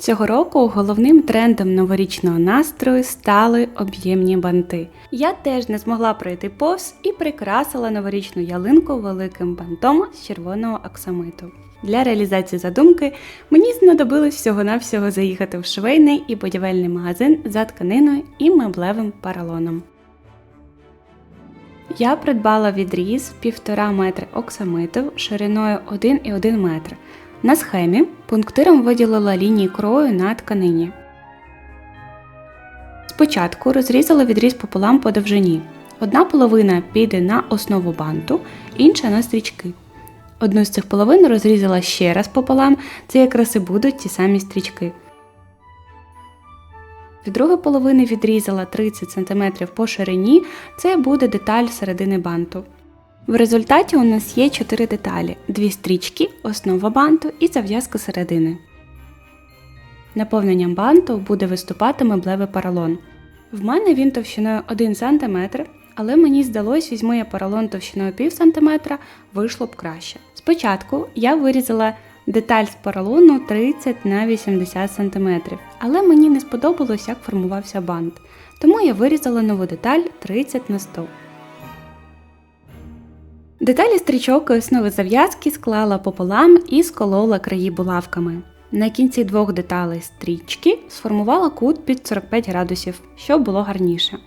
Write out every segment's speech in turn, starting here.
Цього року головним трендом новорічного настрою стали об'ємні банти. Я теж не змогла пройти повз і прикрасила новорічну ялинку великим бантом з червоного аксамиту. Для реалізації задумки мені знадобилось всього-навсього заїхати в швейний і будівельний магазин за тканиною і меблевим паралоном. Я придбала відріз 1,5 метри оксамиту шириною 1,1 метр. На схемі пунктиром виділила лінії крою на тканині. Спочатку розрізала відріз пополам по довжині. Одна половина піде на основу банту, інша на стрічки. Одну з цих половин розрізала ще раз пополам, це якраз і будуть ті самі стрічки. Від другої половини відрізала 30 см по ширині, це буде деталь середини банту. В результаті у нас є 4 деталі: дві стрічки, основа банту і зав'язка середини. Наповненням банту буде виступати меблевий поролон. В мене він товщиною 1 см, але мені здалось, візьму я поролон товщиною 1,5 см, вийшло б краще. Спочатку я вирізала деталь з поролону 30 на 80 см, але мені не сподобалось, як формувався бант, тому я вирізала нову деталь 30 на 100 Деталі стрічок і основи зав'язки склала пополам і сколола краї булавками. На кінці двох деталей стрічки сформувала кут під 45 градусів, щоб було гарніше.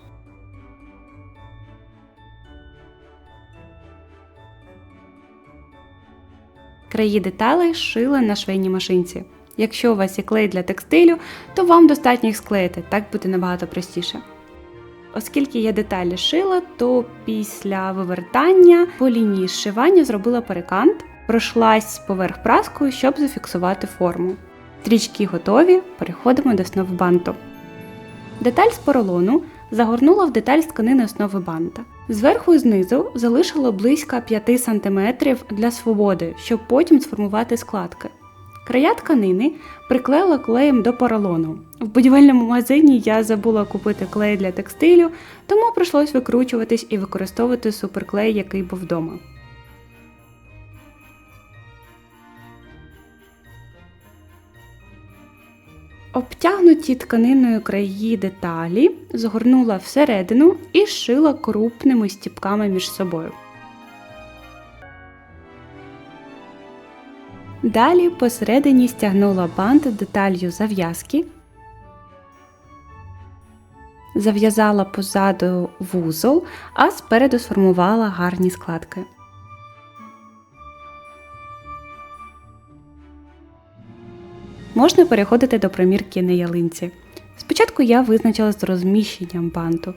Краї деталей шила на швейній машинці. Якщо у вас є клей для текстилю, то вам достатньо їх склеїти, так буде набагато простіше. Оскільки я деталі шила, то після вивертання по лінії зшивання зробила перекант, пройшлась поверх праскою, щоб зафіксувати форму. Стрічки готові, переходимо до основи банту. Деталь з поролону загорнула в деталь з тканини основи банта. Зверху і знизу залишила близько 5 см для свободи, щоб потім сформувати складки. Края тканини приклеїла клеєм до поролону. В будівельному магазині я забула купити клей для текстилю, тому прийшлось викручуватись і використовувати суперклей, який був вдома. Обтягнуті тканиною краї деталі згорнула всередину і шила крупними стіпками між собою. Далі посередині стягнула бант деталью зав'язки, зав'язала позаду вузол, а спереду сформувала гарні складки. Можна переходити до примірки на ялинці. Спочатку я визначила з розміщенням банту.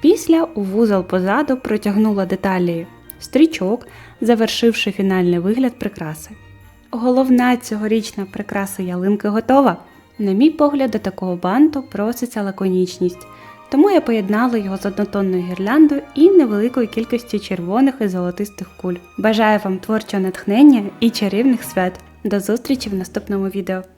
Після у вузол позаду протягнула деталі стрічок, завершивши фінальний вигляд прикраси. Головна цьогорічна прикраса ялинки готова. На мій погляд, до такого банту проситься лаконічність, тому я поєднала його з однотонною гірляндою і невеликою кількістю червоних і золотистих куль. Бажаю вам творчого натхнення і чарівних свят. До зустрічі в наступному відео!